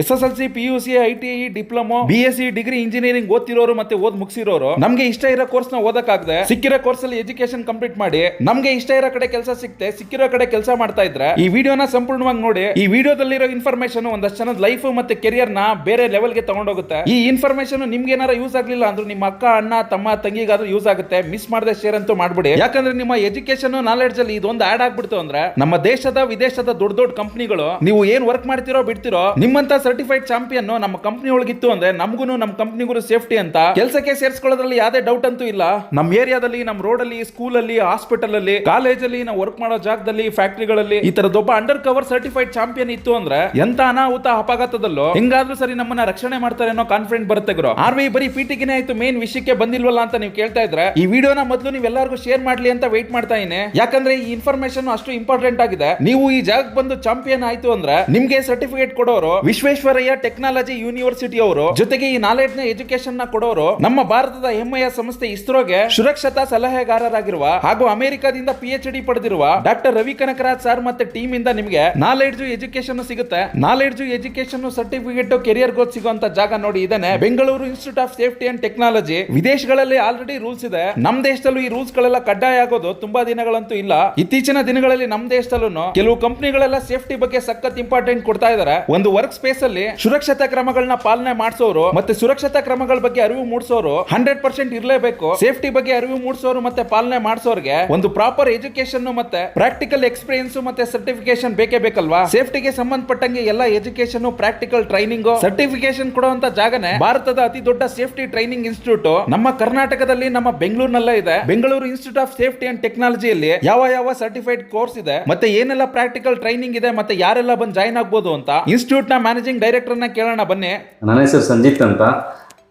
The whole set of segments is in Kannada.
S S L C, P U C, I T I, diploma, B S C, degree engineering ಓದ್ತಿರೋರು ಮತ್ತೆ ಓದ್ ಮುಗಿಸಿರೋರು, ನಮ್ಗೆ ಇಷ್ಟ ಇರೋ ಕೋರ್ಸ್ನ ಓದಕ್ಕಾಗದೆ ಸಿಕ್ಕಿರೋ ಕೋರ್ಸ್ ಅಲ್ಲಿ ಎಜುಕೇಶನ್ ಕಂಪ್ಲೀಟ್ ಮಾಡಿ, ನಮ್ಗೆ ಇಷ್ಟ ಇರೋ ಕಡೆ ಕೆಲಸ ಸಿಕ್ತೆ, ಸಿಕ್ಕಿರೋ ಕಡೆ ಕೆಲಸ ಮಾಡ್ತಾ ಇದ್ರೆ ಈ ವಿಡಿಯೋನ ಸಂಪೂರ್ಣವಾಗಿ ನೋಡಿ, ಈ ವಿಡಿಯೋದಲ್ಲಿರೋ ಇನ್ಫಾರ್ಮೇಶನ್ ಒಂದಷ್ಟು ಜನದ ಲೈಫ್ ಮತ್ತೆ ಕೆರಿಯರ್ನ ಬೇರೆ ಲೆವೆಲ್ಗೆ ತಗೊಂಡೋಗುತ್ತೆ. ಈ ಇನ್ಫಾರ್ಮೇಶನ್ ನಿಮ್ಗೆ ಏನಾರ ಯೂಸ್ ಆಗ್ಲಿಲ್ಲ ಅಂದ್ರೆ ನಿಮ್ಮ ಅಕ್ಕ, ಅಣ್ಣ, ತಮ್ಮ, ತಂಗಿಗಾದ್ರೂ ಯೂಸ್ ಆಗುತ್ತೆ ಮಿಸ್ ಮಾಡದೆ ಶೇರ್ ಅಂತೂ ಮಾಡ್ಬಿಡಿ. ಯಾಕಂದ್ರೆ ನಿಮ್ಮ ಎಜುಕೇಶನ್ ನಾಲೆಡ್ಜ್ ಅಲ್ಲಿ ಇದೊಂದು ಆಡ್ ಆಗ್ಬಿಡ್ತು ಅಂದ್ರೆ ನಮ್ಮ ದೇಶದ, ವಿದೇಶದ ದೊಡ್ಡ ದೊಡ್ಡ ಕಂಪ್ನಿಗಳು ನೀವು ಏನ್ ವರ್ಕ್ ಮಾಡ್ತಿರೋ ಬಿಡ್ತಿರೋ ನಿಮ್ಮಂತ ಸರ್ಟಿಫೈಡ್ ಚಾಂಪಿಯನ್ ನಮ್ಮ ಕಂಪನಿ ಒಳಗಿತ್ತು ಅಂದ್ರೆ ನಮಗೂ ನಮ್ಮ ಕಂಪ್ನಿಗೂ ಸೇಫ್ಟಿ ಅಂತ. ಕೆಲಸಕ್ಕೆ ಸೇರಿಸ್ಕೊಳ್ಳೋದ್ರಲ್ಲಿ ಯಾವ್ದೇ ಡೌಟ್ ಅಂತೂ ಇಲ್ಲ. ನಮ್ಮ ಏರಿಯಾದಲ್ಲಿ ನಮ್ಮ ರೋಡ್ ಅಲ್ಲಿ ಸ್ಕೂಲ್ ಅಲ್ಲಿ ಹಾಸ್ಪಿಟಲ್ ಅಲ್ಲಿ ಕಾಲೇಜ್ ಅಲ್ಲಿ, ನಾವು ವರ್ಕ್ ಮಾಡೋ ಜಾಗದಲ್ಲಿ ಫ್ಯಾಕ್ಟರಿಗಳಲ್ಲಿ ಈ ತರದೊಬ್ಬ ಅಂಡರ್ ಕವರ್ ಸರ್ಟಿಫೈಡ್ ಚಾಂಪಿಯನ್ ಇತ್ತು ಅಂದ್ರೆ ಎಂತ ಅನಾಹುತ ಅಪಘಾತದಲ್ಲೋ ಹಿಂಗಾದ್ರೂ ಸರಿ ನಮ್ಮನ್ನ ರಕ್ಷಣೆ ಮಾಡ್ತಾರೆ ಅನ್ನೋ ಕಾನ್ಫಿಡೆಂಟ್ ಬರುತ್ತೆ ಗುರು. ಆರ್ ವಿ ಬರೀ ಪೀಟಿಗೆನೆ ಆಯ್ತು ಮೇನ್ ವಿಷಯಕ್ಕೆ ಬಂದಿಲ್ವಲ್ಲ ಅಂತ ನೀವು ಕೇಳ್ತಾ ಇದ್ರೆ ಈ ವಿಡಿಯೋನ ಮೊದಲು ನೀವೆಲ್ಲರಿಗೂ ಶೇರ್ ಮಾಡ್ಲಿ ಅಂತ ವೇಟ್ ಮಾಡ್ತಾ ಇದೀನಿ ಯಾಕಂದ್ರೆ ಈ ಇನ್ಫಾರ್ಮೇಶನ್ ಅಷ್ಟು ಇಂಪಾರ್ಟೆಂಟ್ ಆಗಿದೆ. ನೀವು ಈ ಜಾಗಕ್ಕೆ ಬಂದು ಚಾಂಪಿಯನ್ ಆಯ್ತು ಅಂದ್ರೆ ನಿಮ್ಗೆ ಸರ್ಟಿಫಿಕೇಟ್ ಕೊಡೋರು ವಿಶ್ವೇಶ್ವರಯ್ಯ ಟೆಕ್ನಾಲಜಿ ಯೂನಿವರ್ಸಿಟಿ ಅವರು ಜೊತೆಗೆ ಈ ನಾಲೆಡ್ಜ್ನ ಎಜುಕೇಶನ್ನ ಕೊಡೋರು ನಮ್ಮ ಭಾರತದ ಹೆಮ್ಮೆಯ ಸಂಸ್ಥೆ ಇಸ್ರೋಗೆ ಸುರಕ್ಷತಾ ಸಲಹೆಗಾರರಾಗಿರುವ ಹಾಗೂ ಅಮೆರಿಕದಿಂದ ಪಿ ಎಚ್ ಡಿ ಪಡೆದಿರುವ ಡಾಕ್ಟರ್ ರವಿ ಕನಕರಾಜ್ ಸರ್ ಮತ್ತೆ ಟೀಮ್ ಇಂದ ನಿಮಗೆ ನಾಲೆಡ್ಜ್ ಎಜುಕೇಶನ್ ಸಿಗುತ್ತೆ. Knowledge education certificate career growth ಸಿಗುವಂತ ಜಾಗ ನೋಡಿ. ಇದೇನೆ Bengaluru institute of safety and technology ವಿದೇಶಗಳಲ್ಲಿ ಆಲ್ರೆಡಿ ರೂಲ್ಸ್ ಇದೆ. ನಮ್ ದೇಶದಲ್ಲೂ ಈ ರೂಲ್ಸ್ ಗಳೆಲ್ಲ ಕಡ್ಡಾಯ ಆಗೋದು ತುಂಬಾ ದಿನಗಳಂತೂ ಇಲ್ಲ. ಇತ್ತೀಚಿನ ದಿನಗಳಲ್ಲಿ ನಮ್ ದೇಶದಲ್ಲೂ ಕೆಲವು ಕಂಪನಿಗಳೆಲ್ಲ ಸೇಫ್ಟಿ ಬಗ್ಗೆ ಸಖತ್ ಇಂಪಾರ್ಟೆಂಟ್ ಕೊಡ್ತಾ ಇದಾರೆ. ಒಂದು ವರ್ಕ್ ಸ್ಪೇಸ್ ಅಲ್ಲಿ ಸುರಕ್ಷತಾ ಕ್ರಮಗಳನ್ನ ಪಾಲನೆ ಮಾಡಿಸೋರು ಮತ್ತೆ ಸುರಕ್ಷತಾ ಕ್ರಮಗಳ ಬಗ್ಗೆ ಅರಿವು ಮೂಡಿಸೋರು ಹಂಡ್ರೆಡ್ ಪರ್ಸೆಂಟ್ ಇರಲೇಬೇಕು. ಸೇಫ್ಟಿ ಬಗ್ಗೆ ಅರಿವು ಮೂಡಿಸೋರು ಮತ್ತೆ ಪಾಲನೆ ಮಾಡಿಸೋರ್ಗೆ ಒಂದು ಪ್ರಾಪರ್ ಎಜುಕೇಶನ್ ಮತ್ತೆ ಪ್ರಾಕ್ಟಿಕಲ್ ಎಕ್ಸ್ಪೀರಿಯನ್ಸ್ ಮತ್ತೆ ಸರ್ಟಿಫಿಕೇಶನ್ ಬೇಕೇ ಬೇಕಲ್ವಾ? ಸೇಫ್ಟಿಗೆ ಸಂಬಂಧಪಟ್ಟಂಗೆ ಎಲ್ಲ ಎಜುಕೇಶನ್ ಪ್ರಾಕ್ಟಿಕಲ್ ಟ್ರೈನಿಂಗ್ ಸರ್ಟಿಫಿಕೇಶನ್ ಕೊಡುವಂತ ಜಾಗನೇ ಭಾರತದ ಅತಿ ದೊಡ್ಡ ಸೇಫ್ಟಿ ಟ್ರೈನಿಂಗ್ ಇನ್ಸ್ಟಿಟ್ಯೂಟ್ ನಮ್ಮ ಕರ್ನಾಟಕದಲ್ಲಿ ನಮ್ಮ ಬೆಂಗಳೂರಿನಲ್ಲೇ ಇದೆ. Bengaluru institute of safety and ಟೆಕ್ನಾಲಜಿಯಲ್ಲಿ ಯಾವ ಯಾವ ಸರ್ಟಿಫೈಡ್ ಕೋರ್ಸ್ ಇದೆ, ಮತ್ತೆ ಏನೆಲ್ಲ ಪ್ರಾಕ್ಟಿಕಲ್ ಟ್ರೈನಿಂಗ್ ಇದೆ, ಮತ್ತೆ ಯಾರೆಲ್ಲ ಬಂದು ಜಾಯ್ನ್ ಆಗ್ಬೋದು ಅಂತ ಇನ್ಸ್ಟಿಟ್ಯೂಟ್ನ ಮ್ಯಾನೇಜಿಂಗ್ ಡೈರೆಕ್ಟರ್ನ ಕೇಳೋಣ, ಬನ್ನಿ. ನನ್ನ ಹೆಸರು ಸಂಜಿತ್ ಅಂತ.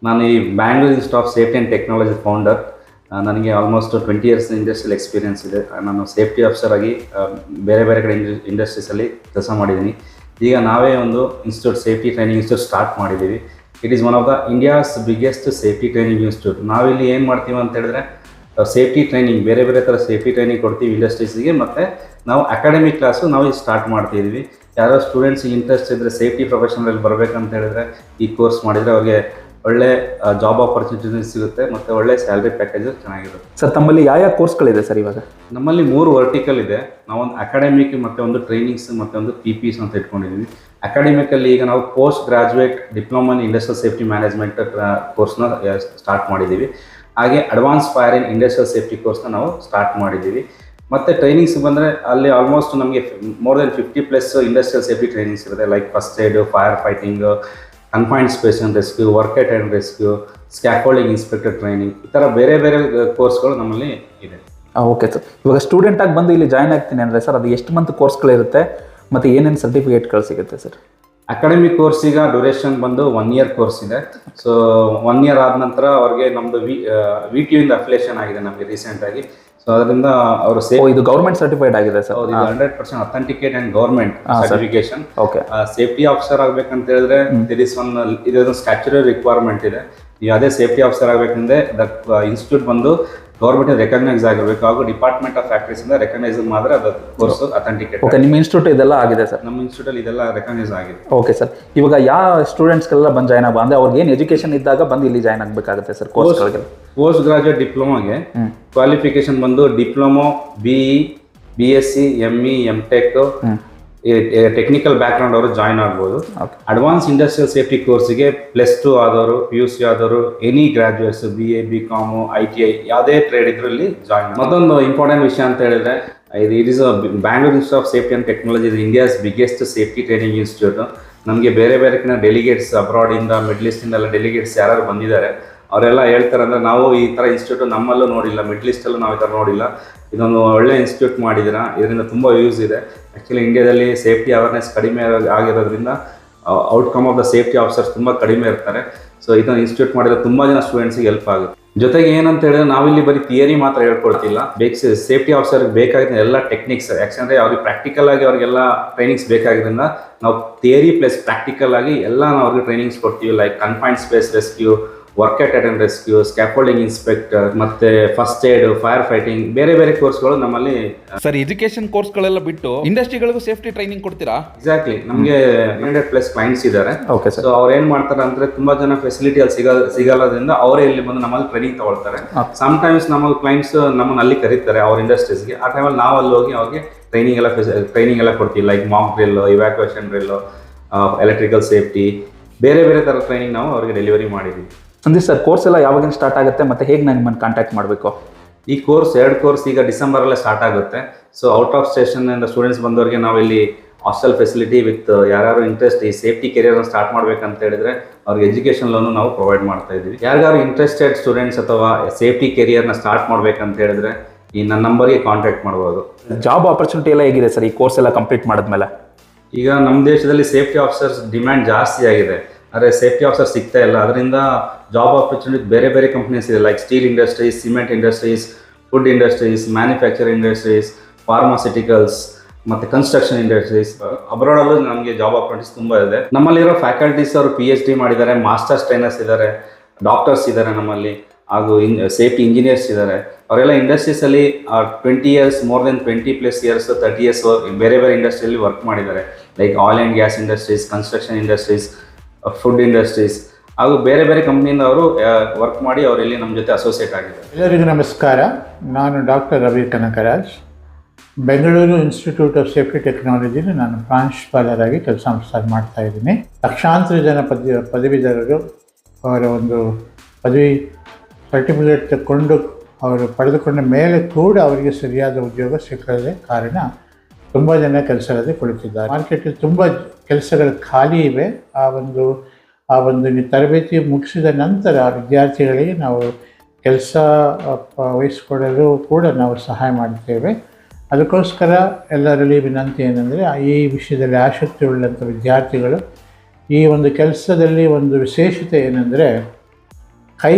ನಾನು ಈ Bangalore institute of safety and technology founder ನನಗೆ almost twenty years industrial experience ಇದೆ. ನಾನು ಸೇಫ್ಟಿ ಆಫೀಸರ್ ಆಗಿ ಬೇರೆ ಬೇರೆ ಕಡೆ ಇಂಡಸ್ಟ್ರೀಸಲ್ಲಿ ಕೆಲಸ ಮಾಡಿದ್ದೀನಿ. ಈಗ ನಾವೇ ಒಂದು institute safety training institute start ಮಾಡಿದ್ದೀವಿ. It is one of the India's biggest safety training institute ನಾವಿಲ್ಲಿ ಏನು ಮಾಡ್ತೀವಿ ಅಂತ ಹೇಳಿದ್ರೆ ಸೇಫ್ಟಿ ಟ್ರೈನಿಂಗ್ ಬೇರೆ ಬೇರೆ ಥರ ಸೇಫ್ಟಿ ಟ್ರೈನಿಂಗ್ ಕೊಡ್ತೀವಿ ಇಂಡಸ್ಟ್ರೀಸ್ಗೆ ಮತ್ತು ನಾವು ಅಕಾಡೆಮಿಕ್ ಕ್ಲಾಸು ನಾವು ಸ್ಟಾರ್ಟ್ ಮಾಡ್ತಿದ್ದೀವಿ. ಯಾರೋ ಸ್ಟೂಡೆಂಟ್ಸ್ ಇಂಟ್ರೆಸ್ಟ್ ಇದ್ದರೆ ಸೇಫ್ಟಿ ಪ್ರೊಫೆಷನಲ್ಲಿ ಬರಬೇಕಂತ ಹೇಳಿದ್ರೆ ಈ ಕೋರ್ಸ್ ಮಾಡಿದರೆ ಅವ್ರಿಗೆ ಒಳ್ಳೆ ಜಾಬ್ ಅಪರ್ಚುನಿಟೀಸ್ ಸಿಗುತ್ತೆ ಮತ್ತು ಒಳ್ಳೆ ಸ್ಯಾಲ್ರಿ ಪ್ಯಾಕೇಜ್ ಚೆನ್ನಾಗಿರುತ್ತೆ. ಸರ್ ತಮ್ಮಲ್ಲಿ ಯಾವ ಯಾವ ಕೋರ್ಸ್ಗಳಿದೆ ಸರ್ ಇವಾಗ? ನಮ್ಮಲ್ಲಿ ಮೂರು ವರ್ಟಿಕಲ್ ಇದೆ. ನಾವೊಂದು ಅಕಾಡೆಮಿಕ್ ಮತ್ತು ಒಂದು ಟ್ರೈನಿಂಗ್ಸ್ ಮತ್ತೆ ಒಂದು ಪಿ ಪಿಸ್ ಅಂತ ಇಟ್ಕೊಂಡಿದ್ದೀವಿ ಅಕಾಡೆಮಿಕಲ್ಲಿ ಈಗ ನಾವು post graduate diploma in industrial safety management ಕೋರ್ಸ್ನ ಸ್ಟಾರ್ಟ್ ಮಾಡಿದ್ದೀವಿ ಹಾಗೆ advance fire in industrial safety ಕೋರ್ಸ್ನ ನಾವು ಸ್ಟಾರ್ಟ್ ಮಾಡಿದ್ದೀವಿ ಮತ್ತು ಟ್ರೈನಿಂಗ್ಸ್ ಬಂದರೆ ಅಲ್ಲಿ ಆಲ್ಮೋಸ್ಟ್ ನಮಗೆ more than fifty plus industrial safety trainings ಇರುತ್ತೆ. Like first aid fire fighting confined space and rescue work at and rescue scaffolding inspector training ಈ ಥರ ಬೇರೆ ಬೇರೆ ಕೋರ್ಸ್ಗಳು ನಮ್ಮಲ್ಲಿ ಇದೆ. ಓಕೆ ಸರ್ ಇವಾಗ ಸ್ಟೂಡೆಂಟ್ ಆಗಿ ಬಂದು ಇಲ್ಲಿ ಜಾಯ್ನ್ ಆಗ್ತೀನಿ ಅಂದರೆ ಸರ್ ಅದು ಎಷ್ಟು ಮಂತ್ ಕೋರ್ಸ್ಗಳಿರುತ್ತೆ ಮತ್ತು ಏನೇನು ಸರ್ಟಿಫಿಕೇಟ್ಗಳು ಸಿಗುತ್ತೆ ಸರ್ ಅಕಾಡೆಮಿ ಕೋರ್ಸ್ ಈಗ ಡ್ಯೂರೇಷನ್ ಬಂದು ಒನ್ ಇಯರ್ ಕೋರ್ಸ್ ಇದೆ. ಸೊ ಒನ್ ಇಯರ್ ಆದ ನಂತರ ಅವ್ರಿಗೆ ನಮ್ಮದು ವಿ ವಿ ಟಿ ಯಿಂದ ಅಫ್ಲೇಷನ್ ಆಗಿದೆ ನಮಗೆ ರೀಸೆಂಟಾಗಿ ಸೊ ಅದರಿಂದ ಅವರು ಸೇಫ್ ಇದು ಗೌರ್ಮೆಂಟ್ ಸರ್ಟಿಫೈಡ್ ಆಗಿದೆ ಸರ್. ಹೌದು ಇದು hundred percent authenticate and government. Certification okay safety officer ಆಗ್ಬೇಕಂತ ಹೇಳಿದ್ರೆ ದಿರ್ ಇಸ್ ಒನ್ ಇದೊಂದು ಸ್ಟ್ಯಾಚುರಿ ರಿಕ್ವೈರ್ಮೆಂಟ್ ಇದೆ. ನೀವು ಅದೇ ಸೇಫ್ಟಿ ಆಫೀಸರ್ ಆಗ್ಬೇಕಂದ್ರೆ ದ ಇನ್ಸ್ಟಿಟ್ಯೂಟ್ ಬಂದು ಗೌರ್ಮೆಂಟ್ ರೆಕಗ್ನೈಸ್ ಆಗಿರಬೇಕು. ಹಾಗೂ ಡಿಪಾರ್ಟ್ಮೆಂಟ್ ಆಫ್ ಫ್ಯಾಕ್ಟ್ರೀಸ್ ಇಂದ ರೆಕಗ್ನೈಸ್ ಮಾಡಿದ್ರೆ ಅದು ಕೋರ್ಸ್ ಅಥೆಂಟಿಕೇಟ್ ಓಕೆ ನಿಮ್ಮ ಇನ್ಸ್ಟಿಟ್ಯೂಟ್ ಇದೆಲ್ಲ ಆಗಿದೆ ಸರ್. ನಮ್ಮ ಇನ್ಸ್ಟಿಟ್ಯೂಟ್ ಅಲ್ಲಿ ಇದೆಲ್ಲ ರೆಕಗ್ನೈಸ್ ಆಗಿದೆ. Okay sir. ಇವಾಗ ಯಾವ ಸ್ಟೂಡೆಂಟ್ಸ್ಗೆಲ್ಲ ಬಂದು ಜಾಯ್ನ್ ಆಗ ಅಂದ್ರೆ ಅವ್ರಿಗೆ ಏನು ಎಜುಕೇಶನ್ ಇದ್ದಾಗ ಬಂದು ಇಲ್ಲಿ ಜಾಯ್ನ್ ಆಗಬೇಕಾಗುತ್ತೆ ಸರ್ ಕೋರ್ಸ್ಗಳಿಗೆ ಪೋಸ್ಟ್ ಗ್ರಾಜುಯೇಟ್ ಡಿಪ್ಲೊಮಾಗೆ ಕ್ವಾಲಿಫಿಕೇಶನ್ ಬಂದು diploma B E B S C M E M tech. Technical background ಅವರು ಜಾಯ್ನ್ ಆಗ್ಬೋದು. ಅಡ್ವಾನ್ಸ್ ಇಂಡಸ್ಟ್ರಿಯಲ್ ಸೇಫ್ಟಿ ಕೋರ್ಸಿಗೆ ಪ್ಲಸ್ ಟು ಆದವರು ಪಿ ಯು ಸಿ ಆದವರು any graduates B A B com I T I ಯಾವುದೇ ಟ್ರೇಡ್ ಇದರಲ್ಲಿ ಜಾಯ್ನ್ ಮತ್ತೊಂದು ಇಂಪಾರ್ಟೆಂಟ್ ವಿಷಯ ಅಂತ ಹೇಳಿದ್ರೆ ಇದು it is Bangalore institute of safety and technology is India's biggest safety training institute ನಮಗೆ ಬೇರೆ ಬೇರೆ ಕಡೆ ಡೆಲಿಗೇಟ್ಸ್ ಅಬ್ರಾಡಿಂದ ಮಿಡ್ಲ್ ಈಸ್ಟಿಂದ ಎಲ್ಲ ಡೆಲಿಗೇಟ್ಸ್ ಯಾರು ಬಂದಿದ್ದಾರೆ. ಅವರೆಲ್ಲ ಹೇಳ್ತಾರೆ ಅಂದರೆ ನಾವು ಈ ಥರ ಇನ್ಸ್ಟಿಟ್ಯೂಟ್ ನಮ್ಮಲ್ಲೂ ನೋಡಿಲ್ಲ ಮಿಡ್ಲ್ ಈಸ್ಟಲ್ಲೂ ನಾವು ಈ ಥರ ನೋಡಿಲ್ಲ. ಇದೊಂದು ಒಳ್ಳೆ ಇನ್ಸ್ಟಿಟ್ಯೂಟ್ ಮಾಡಿದ್ದೀರಾ, ಇದರಿಂದ ತುಂಬ ಯೂಸ್ ಇದೆ. ಆ್ಯಕ್ಚುಲಿ ಇಂಡಿಯಾದಲ್ಲಿ ಸೇಫ್ಟಿ ಅವೇರ್ನೆಸ್ ಕಡಿಮೆ ಆಗಿ- ಆಗಿರೋದ್ರಿಂದ outcome of the safety officers ತುಂಬ ಕಡಿಮೆ ಇರ್ತಾರೆ. ಸೊ ಇದನ್ನು ಇನ್ಸ್ಟಿಟ್ಯೂಟ್ ಮಾಡಿದ್ರೆ ತುಂಬ ಜನ ಸ್ಟೂಡೆಂಟ್ಸಿಗೆ ಹೆಲ್ಪ್ ಆಗುತ್ತೆ. ಜೊತೆಗೆ ಏನಂತ ಹೇಳಿದ್ರೆ, ನಾವಿಲ್ಲಿ ಬರೀ ಥಿಯರಿ ಮಾತ್ರ ಹೇಳ್ಕೊಡ್ತಿಲ್ಲ ಬೇಕ್ ಸೇಫ್ಟಿ ಆಫೀಸರ್ಗೆ ಬೇಕಾಗಿದ್ದ ಎಲ್ಲ ಟೆಕ್ನಿಕ್ಸ್ ಯಾಕಂದರೆ ಅವ್ರಿಗೆ ಪ್ರಾಕ್ಟಿಕಲ್ ಆಗಿ ಅವ್ರಿಗೆಲ್ಲ ಟ್ರೈನಿಂಗ್ಸ್ ಬೇಕಾಗಿದ್ದರಿಂದ ನಾವು ಥಿಯರಿ ಪ್ಲಸ್ ಪ್ರಾಕ್ಟಿಕಲ್ ಆಗಿ ಎಲ್ಲ ನಾವು ಅವ್ರಿಗೆ ಟ್ರೈನಿಂಗ್ಸ್ ಕೊಡ್ತೀವಿ like confined space rescue work at and rescue scaffolding inspector ಮತ್ತೆ ಫಸ್ಟ್ ಏಡ್ ಫೈರ್ ಫೈಟಿಂಗ್ ಬೇರೆ ಬೇರೆ ಕೋರ್ಸ್ಗಳು ನಮ್ಮಲ್ಲಿ ಸರ್ ಎಜುಕೇಶನ್ ಕೋರ್ಸ್ಗಳೆಲ್ಲ ಬಿಟ್ಟು ಇಂಡಸ್ಟ್ರಿಗಳಿಗೂ ಸೇಫ್ಟಿ ಟ್ರೈನಿಂಗ್ ಕೊಡ್ತೀರಾ? ಎಕ್ಸಾಕ್ಟ್ಲಿ ನಮಗೆ ಹಂಡ್ರೆಡ್ ಪ್ಲಸ್ ಕ್ಲೈಂಟ್ಸ್ ಇದ್ದಾರೆ ಓಕೆ ಸರ್ ಸೊ ಅವ್ರು ಏನ್ ಮಾಡ್ತಾರೆ ಅಂದ್ರೆ ತುಂಬಾ ಜನ ಫೆಸಿಲಿಟಿ ಅಲ್ಲಿ ಸಿಗ ಸಿಗಲ್ಲದ್ರಿಂದ ಅವರೇ ಇಲ್ಲಿ ಬಂದು ನಮ್ಮಲ್ಲಿ ಟ್ರೈನಿಂಗ್ ತಗೊಳ್ತಾರೆ. ಸಮ್ ಟೈಮ್ಸ್ ನಮ್ಮ ಕ್ಲೈಂಟ್ಸ್ ನಮ್ಮನ್ನ ಅಲ್ಲಿ ಕರೀತಾರೆ ಅವ್ರ ಇಂಡಸ್ಟ್ರೀಸ್ಗೆ ಆ ಟೈಮಲ್ಲಿ ನಾವು ಅಲ್ಲಿ ಹೋಗಿ ಅವ್ರಿಗೆ ಟ್ರೈನಿಂಗ್ ಎಲ್ಲ ಟ್ರೈನಿಂಗ್ ಎಲ್ಲ ಕೊಡ್ತೀವಿ. Like mock drill evacuation drill electrical safety ಬೇರೆ ಬೇರೆ ಥರ ಟ್ರೈನಿಂಗ್ ನಾವು ಅವ್ರಿಗೆ ಡೆಲಿವರಿ ಮಾಡಿದ್ದೀವಿ ಸಂದೀಪ್ ಸರ್ ಕೋರ್ಸ್ ಎಲ್ಲ ಯಾವಾಗಿನ ಸ್ಟಾರ್ಟ್ ಆಗುತ್ತೆ ಮತ್ತೆ ಹೇಗೆ ನಾನು ನಿಮ್ಮನ್ನು ಕಾಂಟ್ಯಾಕ್ಟ್ ಮಾಡಬೇಕು? ಈ ಕೋರ್ಸ್ ಎರಡು ಕೋರ್ಸ್ ಈಗ ಡಿಸೆಂಬರಲ್ಲೇ ಸ್ಟಾರ್ಟ್ ಆಗುತ್ತೆ. ಸೊ ಔಟ್ ಆಫ್ ಸ್ಟೇಷನ್ ಇಂದ ಸ್ಟೂಡೆಂಟ್ಸ್ ಬಂದವರಿಗೆ ನಾವು ಇಲ್ಲಿ ಹಾಸ್ಟೆಲ್ ಫೆಸಿಲಿಟಿ ವಿತ್ ಯಾರು ಇಂಟ್ರೆಸ್ಟ್ ಈ ಸೇಫ್ಟಿ ಕೆರಿಯರ್ನ ಸ್ಟಾರ್ಟ್ ಮಾಡ್ಬೇಕಂತ ಹೇಳಿದ್ರೆ ಅವ್ರಿಗೆ ಎಜುಕೇಷನ್ ಲೋನು ನಾವು ಪ್ರೊವೈಡ್ ಮಾಡ್ತಾ ಇದ್ದೀವಿ. ಯಾರ್ಯಾರು ಇಂಟ್ರೆಸ್ಟೆಡ್ ಸ್ಟೂಡೆಂಟ್ಸ್ ಅಥವಾ ಸೇಫ್ಟಿ ಕೆರಿಯರ್ನ ಸ್ಟಾರ್ಟ್ ಮಾಡ್ಬೇಕಂತ ಹೇಳಿದ್ರೆ ಈ ನನ್ನ ನಂಬರ್ಗೆ ಕಾಂಟ್ಯಾಕ್ಟ್ ಮಾಡ್ಬೋದು. ಜಾಬ್ ಆಪರ್ಚುನಿಟಿ ಎಲ್ಲ ಹೇಗಿದೆ ಸರ್ ಈ ಕೋರ್ಸ್ ಎಲ್ಲ ಕಂಪ್ಲೀಟ್ ಮಾಡಿದ್ಮೇಲೆ? ಈಗ ನಮ್ಮ ದೇಶದಲ್ಲಿ ಸೇಫ್ಟಿ ಆಫೀಸರ್ಸ್ ಡಿಮ್ಯಾಂಡ್ ಜಾಸ್ತಿ ಆಗಿದೆ. ಆದರೆ ಸೇಫ್ಟಿ ಆಫೀಸರ್ ಸಿಗ್ತಾ ಇಲ್ಲ. ಅದರಿಂದ ಜಾಬ್ ಆಪರ್ಚುನಿಟಿ ಬೇರೆ ಬೇರೆ ಕಂಪ್ನೀಸ್ ಇದೆ. Like steel industries cement industries food industries manufacture industries pharmaceuticals ಮತ್ತು ಕನ್ಸ್ಟ್ರಕ್ಷನ್ ಇಂಡಸ್ಟ್ರೀಸ್ ಅಬ್ರಾಡಲ್ಲೂ ನಮಗೆ ಜಾಬ್ ಆಪರ್ಚುನಿಟೀಸ್ ತುಂಬ ಇದೆ. ನಮ್ಮಲ್ಲಿರೋ ಫ್ಯಾಕಲ್ಟೀಸ್ ಅವರು ಪಿ ಎಚ್ ಡಿ ಮಾಡಿದ್ದಾರೆ ಮಾಸ್ಟರ್ಸ್ ಟ್ರೈನರ್ಸ್ ಇದ್ದಾರೆ ಡಾಕ್ಟರ್ಸ್ ಇದ್ದಾರೆ ನಮ್ಮಲ್ಲಿ, ಹಾಗೂ ಇನ್ ಸೇಫ್ಟಿ ಇಂಜಿನಿಯರ್ಸ್ ಇದ್ದಾರೆ. ಅವರೆಲ್ಲ ಇಂಡಸ್ಟ್ರೀಸಲ್ಲಿ twenty years more than twenty plus years thirty years ಬೇರೆ ಬೇರೆ ಇಂಡಸ್ಟ್ರಿಯಲ್ಲಿ ವರ್ಕ್ ಮಾಡಿದ್ದಾರೆ. Like oil and gas industries construction industries food industries ಹಾಗೂ ಬೇರೆ ಬೇರೆ ಕಂಪ್ನಿಯಿಂದ ಅವರು ವರ್ಕ್ ಮಾಡಿ ಅವರಲ್ಲಿ ನಮ್ಮ ಜೊತೆ ಅಸೋಸಿಯೇಟ್ ಆಗಿದ್ದಾರೆ. ಎಲ್ಲರಿಗೂ ನಮಸ್ಕಾರ. ನಾನು doctor Ravi Kanakaraj. Bengaluru institute of safety ಟೆಕ್ನಾಲಜಿಲಿ ನಾನು ಪ್ರಾಂಶುಪಾಲರಾಗಿ ಕೆಲಸ ಮಾಡ್ತಾ ಇದ್ದೀನಿ. ಲಕ್ಷಾಂತರ ಜನ ಪದವಿ ಪದವೀಧರರು ಅವರ ಒಂದು ಪದವಿ ಸರ್ಟಿಫಿಕೇಟ್ ತಗೊಂಡು ಅವರು ಪಡೆದುಕೊಂಡ ಮೇಲೆ ಕೂಡ ಅವರಿಗೆ ಸರಿಯಾದ ಉದ್ಯೋಗ ಸಿಕ್ಕದೇ ಕಾರಣ ತುಂಬ ಜನ ಕೆಲಸಗಳಲ್ಲಿ ಕುಳಿತಿದ್ದಾರೆ ಮಾರ್ಕೆಟಲ್ಲಿ ತುಂಬ ಕೆಲಸಗಳು ಖಾಲಿ ಇವೆ. ಆ ಒಂದು ಆ ಒಂದು ತರಬೇತಿ ಮುಗಿಸಿದ ನಂತರ ವಿದ್ಯಾರ್ಥಿಗಳಿಗೆ ನಾವು ಕೆಲಸ ವಹಿಸಿಕೊಡಲು ಕೂಡ ನಾವು ಸಹಾಯ ಮಾಡ್ತೇವೆ ಅದಕ್ಕೋಸ್ಕರ ಎಲ್ಲರಲ್ಲಿ ವಿನಂತಿ ಏನಂದರೆ, ಈ ವಿಷಯದಲ್ಲಿ ಆಸಕ್ತಿ ಉಳ್ಳಂಥ ವಿದ್ಯಾರ್ಥಿಗಳು ಈ ಒಂದು ಕೆಲಸದಲ್ಲಿ ಒಂದು ವಿಶೇಷತೆ ಏನೆಂದರೆ, ಕೈ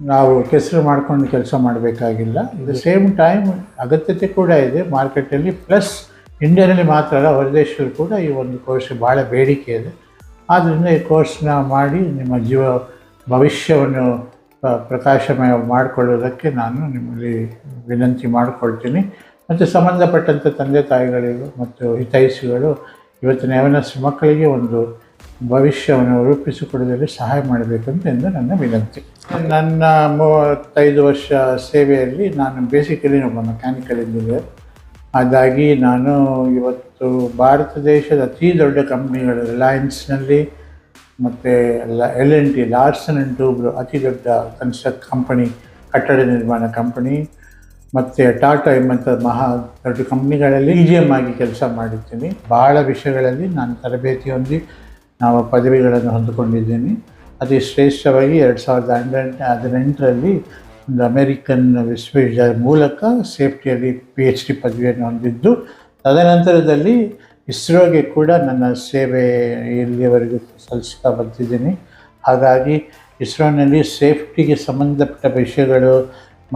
ನಾವು ಕೆಸರು ಮಾಡ್ಕೊಂಡು ಕೆಲಸ ಮಾಡಬೇಕಾಗಿಲ್ಲ. ದ ಸೇಮ್ ಟೈಮ್ ಅಗತ್ಯತೆ ಕೂಡ ಇದೆ ಮಾರ್ಕೆಟಲ್ಲಿ. ಪ್ಲಸ್ ಇಂಡಿಯಾದಲ್ಲಿ ಮಾತ್ರ ಅಲ್ಲ ಹೊರದೇಶದಲ್ಲಿ ಕೂಡ ಈ ಒಂದು ಕೋರ್ಸ್ ಭಾಳ ಬೇಡಿಕೆ ಇದೆ. ಆದ್ದರಿಂದ ಈ ಕೋರ್ಸ್ನ ಮಾಡಿ ನಿಮ್ಮ ಜೀವ, ಭವಿಷ್ಯವನ್ನು ಪ್ರಕಾಶಮಯ ಮಾಡಿಕೊಳ್ಳೋದಕ್ಕೆ ನಾನು ನಿಮ್ಮಲ್ಲಿ ವಿನಂತಿ ಮಾಡಿಕೊಳ್ತೀನಿ. ಮತ್ತು ಸಂಬಂಧಪಟ್ಟಂಥ ತಂದೆ ತಾಯಿಗಳಿಗೂ ಮತ್ತು ಹಿತೈಷಿಗಳು ಇವತ್ತಿನ ಯವನಸ್ ಮಕ್ಕಳಿಗೆ ಒಂದು ಭವಿಷ್ಯವನ್ನು ರೂಪಿಸಿಕೊಡುವುದರಲ್ಲಿ ಸಹಾಯ ಮಾಡಬೇಕಂತ ಎಂದು ನನ್ನ ವಿನಂತಿ. ನನ್ನ ಮೂವತ್ತೈದು ವರ್ಷ ಸೇವೆಯಲ್ಲಿ ನಾನು ಬೇಸಿಕಲಿ ಒಬ್ಬ ಮೆಕ್ಯಾನಿಕಲ್ ಇಂಜಿನಿಯರ್ ಹಾಗಾಗಿ ನಾನು ಇವತ್ತು ಭಾರತ ದೇಶದ ಅತಿ ದೊಡ್ಡ ಕಂಪ್ನಿಗಳು ರಿಲಯನ್ಸ್ನಲ್ಲಿ ಮತ್ತು L N T Larsen and Toubro ಅತಿ ದೊಡ್ಡ ಕನ್ಸ್ಟ್ರಕ್ ಕಂಪನಿ ಕಟ್ಟಡ ನಿರ್ಮಾಣ ಕಂಪನಿ ಮತ್ತು ಟಾಟಾ ಎಂಬಂಥ ಮಹಾ ದೊಡ್ಡ ಕಂಪ್ನಿಗಳಲ್ಲಿ ಇ ಜಿ ಎಂ ಆಗಿ ಕೆಲಸ ಮಾಡಿದ್ದೀನಿ. ಭಾಳ ವಿಷಯಗಳಲ್ಲಿ ನಾನು ತರಬೇತಿ ಹೊಂದಿ ನಾವು ಪದವಿಗಳನ್ನು ಹೊಂದಿಕೊಂಡಿದ್ದೀನಿ. ಅತಿ ಶ್ರೇಷ್ಠವಾಗಿ ಎರಡು ಸಾವಿರದ ಹನ್ನೆರಡು ಹದಿನೆಂಟರಲ್ಲಿ ಒಂದು ಅಮೇರಿಕನ್ ವಿಶ್ವವಿದ್ಯಾಲಯ ಮೂಲಕ ಸೇಫ್ಟಿಯಲ್ಲಿ ಪಿ ಎಚ್ ಡಿ ಪದವಿಯನ್ನು ಹೊಂದಿದ್ದು, ತದನಂತರದಲ್ಲಿ ಇಸ್ರೋಗೆ ಕೂಡ ನನ್ನ ಸೇವೆ ಇಲ್ಲಿಯವರೆಗೂ ಸಲ್ಲಿಸ್ತಾ ಬಂದಿದ್ದೀನಿ. ಹಾಗಾಗಿ ಇಸ್ರೋನಲ್ಲಿ ಸೇಫ್ಟಿಗೆ ಸಂಬಂಧಪಟ್ಟ ವಿಷಯಗಳು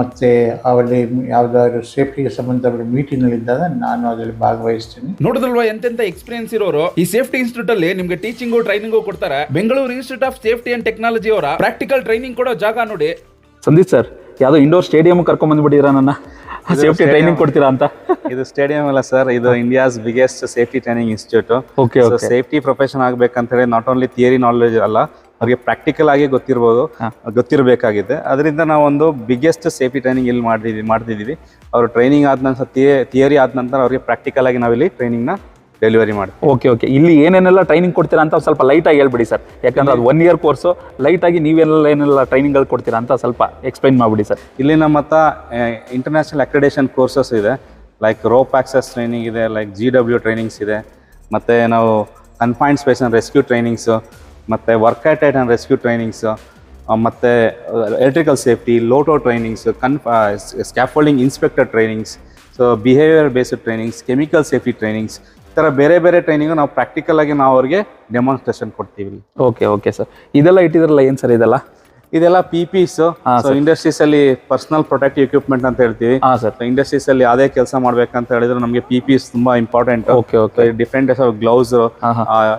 ಮತ್ತು ಅವರಲ್ಲಿ ಯಾವ್ದಾದ್ರು ಸೇಫ್ಟಿಗೆ ಸಂಬಂಧಪಟ್ಟ ಮೀಟಿಂಗ್ಗಳಿದ್ದಾಗ ನಾನು ಅದರಲ್ಲಿ ಭಾಗವಹಿಸ್ತೀನಿ. ನೋಡಿದ್ರಲ್ವಾ ಎಂತೆಂತ ಎಕ್ಸ್ಪೀರಿಯನ್ಸ್ ಇರೋರು? ಈ ಸೇಫ್ಟಿ ಇನ್ಸ್ಟಿಟ್ಯೂಟ್ ಅಲ್ಲಿ ನಿಮ್ಗೆ ಟೀಚಿಂಗು ಟ್ರೈನಿಂಗು ಕೊಡ್ತಾರೆ. Bengaluru institute of safety and technology ಅವರ ಪ್ರಾಕ್ಟಿಕಲ್ ಟ್ರೈನಿಂಗ್ ಕೊಡೋ ಜಾಗ ನೋಡಿ. ಸಂದೀಪ್ ಸರ್ ಯಾವುದೋ ಇಂಡೋರ್ ಸ್ಟೇಡಿಯಂ ಕರ್ಕೊಂಡ್ ಬಂದ್ಬಿಟ್ಟಿರಾ ನನ್ನ? ಸೇಫ್ಟಿ ಟ್ರೈನಿಂಗ್ ಕೊಡ್ತೀರಾ ಅಂತ. ಇದು ಸ್ಟೇಡಿಯಂ ಅಲ್ಲ ಸರ್ ಇದು India's biggest safety training institute okay. Safety profession ಆಗ್ಬೇಕಂತ ಹೇಳಿ ನಾಟ್ ಓನ್ಲಿ ಥಿಯರಿ ನಾಲೆಜ್ ಅಲ್ಲ ಅವ್ರಿಗೆ ಪ್ರಾಕ್ಟಿಕಲ್ ಆಗಿ ಗೊತ್ತಿರ್ಬೋದು ಗೊತ್ತಿರಬೇಕಾಗಿದೆ. ಅದರಿಂದ ನಾವು ಒಂದು ಬಿಗ್ಗೆಸ್ಟ್ ಸೇಫ್ಟಿ ಟ್ರೈನಿಂಗ್ ಇಲ್ಲಿ ಮಾಡಿದ್ವಿ ಮಾಡ್ತಿದ್ದೀವಿ ಅವರು ಟ್ರೈನಿಂಗ್ ಆದ ನಂತರ ಥಿಯರಿ ಆದ ನಂತರ ಅವರಿಗೆ ಪ್ರಾಕ್ಟಿಕಲ್ ಆಗಿ ನಾವಿಲ್ಲಿ ಟ್ರೈನಿಂಗ್ನ ಡೆಲಿವರಿ ಮಾಡ್ತೀವಿ. ಓಕೆ ಓಕೆ ಇಲ್ಲಿ ಏನೇನೆಲ್ಲ ಟ್ರೈನಿಂಗ್ ಕೊಡ್ತೀರಾ ಅಂತ ಸ್ವಲ್ಪ ಲೈಟಾಗಿ ಹೇಳ್ಬಿಡಿ ಸರ್. ಯಾಕಂದ್ರೆ ಅದು ಒನ್ ಇಯರ್ ಕೋರ್ಸು ಲೈಟಾಗಿ ನೀವೆಲ್ಲ ಏನೆಲ್ಲ ಟ್ರೈನಿಂಗ್ಗಳು ಕೊಡ್ತೀರಾ ಅಂತ ಸ್ವಲ್ಪ ಎಕ್ಸ್ಪ್ಲೈನ್ ಮಾಡಿಬಿಡಿ ಸರ್. ಇಲ್ಲಿ ನಮ್ಮ ಹತ್ರ ಇಂಟರ್ನ್ಯಾಷನಲ್ ಅಕ್ರೆಡೇಷನ್ ಕೋರ್ಸಸ್ ಇದೆ. ಲೈಕ್ ರೋಪ್ ಆಕ್ಸಸ್ ಟ್ರೈನಿಂಗ್ ಇದೆ ಲೈಕ್ ಜಿ ಡಬ್ಲ್ಯೂ ಟ್ರೈನಿಂಗ್ಸ್ ಇದೆ. ಮತ್ತು ನಾವು confined space and rescue trainings ಮತ್ತು work at and rescue trainings ಮತ್ತು ಎಲೆಕ್ಟ್ರಿಕಲ್ ಸೇಫ್ಟಿ ಲೋಟೋ ಟ್ರೈನಿಂಗ್ಸ್ ಕನ್ scaffolding inspector trainings so behaviour based trainings chemical safety trainings ಈ ಥರ ಬೇರೆ ಬೇರೆ ಟ್ರೈನಿಂಗು ನಾವು ಪ್ರಾಕ್ಟಿಕಲ್ ಆಗಿ ನಾವು ಅವ್ರಿಗೆ ಡೆಮಾನ್ಸ್ಟ್ರೇಷನ್ ಕೊಡ್ತೀವಿ. ಓಕೆ ಓಕೆ ಸರ್ ಇದೆಲ್ಲ ಇಟ್ಟಿದ್ರಲ್ಲ ಏನು ಸರ್ ಇದೆಲ್ಲ? ಇದೆಲ್ಲ ಪಿ ಪಿಸ್ ಸೊ ಇಂಡಸ್ಟ್ರೀಸ್ ಅಲ್ಲಿ ಪರ್ಸನಲ್ ಪ್ರೊಟೆಕ್ಟಿವ್ ಎಕ್ವಿಪ್ಮೆಂಟ್ ಅಂತ ಹೇಳ್ತೀವಿ. ಹಾಂ ಸರ್ ಇಂಡಸ್ಟ್ರೀಸ್ ಅಲ್ಲಿ ಯಾವುದೇ ಕೆಲಸ ಮಾಡ್ಬೇಕಂತ ಹೇಳಿದ್ರೆ ನಮಗೆ ಪಿ ಪಿಸ್ ತುಂಬಾ important okay okay different of gloves.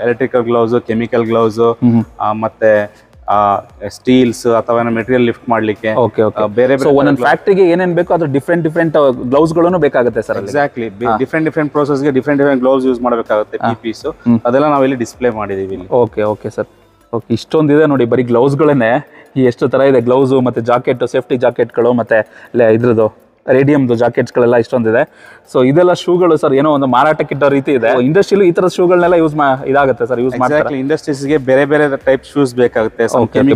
Electrical gloves chemical gloves. ಮತ್ತೆ ಸ್ಟೀಲ್ಸ್ ಅಥವಾ ಮೆಟೀರಿಯಲ್ ಲಿಫ್ಟ್ ಮಾಡ್ಲಿಕ್ಕೆ. ಬೇರೆ ಸೊ ಒಂದೊಂದು ಫ್ಯಾಕ್ಟ್ರಿಗೆ ಏನೇನ್ ಬೇಕು ಅದು ಡಿಫ್ರೆಂಟ್ ಡಿಫ್ರೆಂಟ್ ಗ್ಲೌಸ್ಗಳನ್ನು ಬೇಕಾಗುತ್ತೆ ಸರ್ ಎಕ್ಸಾಕ್ಟ್ಲಿ ಡಿಫ್ರೆಂಟ್ ಡಿಫ್ರೆಂಟ್ ಪ್ರೋಸೆಸ್ಗೆ ಡಿಫ್ರೆಂಟ್ ಡಿಫ್ರೆಂಟ್ ಗ್ಲೌಸ್ ಯೂಸ್ ಮಾಡಬೇಕಾಗುತ್ತೆ ಪಿ ಪೀಸ್ ಅದೆಲ್ಲ ನಾವು ಇಲ್ಲಿ ಡಿಸ್ಪ್ಲೇ ಮಾಡಿದೀವಿ ಓಕೆ ಓಕೆ ಸರ್ ಓಕೆ ಇಷ್ಟೊಂದಿದೆ ನೋಡಿ ಬರೀ ಗ್ಲೌಸ್ಗಳನ್ನೇ ಈ ಎಷ್ಟು ಥರ ಇದೆ ಗ್ಲೌಸು ಮತ್ತು ಜಾಕೆಟ್ ಸೇಫ್ಟಿ ಜಾಕೆಟ್ಗಳು ಮತ್ತು ಇದ್ರದ್ದು ರೇಡಿಯಮ್ದು ಜಾಕೆಟ್ಸ್ಗಳೆಲ್ಲ ಇಷ್ಟೊಂದಿದೆ. ಸೊ ಇದೆಲ್ಲ ಶೂಗಳು ಸರ್ ಏನೋ ಒಂದು ಮಾರಾಟಕ್ಕಿಟ್ಟ ರೀತಿ ಇದೆ. ಇಂಡಸ್ಟ್ರಿಯಲ್ಲೂ ಈ ತರ ಶೂಗಳನ್ನೆಲ್ಲ ಯೂಸ್ ಮಾ ಇದಾಗುತ್ತೆ ಸರ್ ಯೂಸ್ ಮಾಡ್ತಾರೆ. ಇಂಡಸ್ಟ್ರೀಸ್ಗೆ ಬೇರೆ ಬೇರೆ ಟೈಪ್ ಶೂಸ್ ಬೇಕಾಗುತ್ತೆ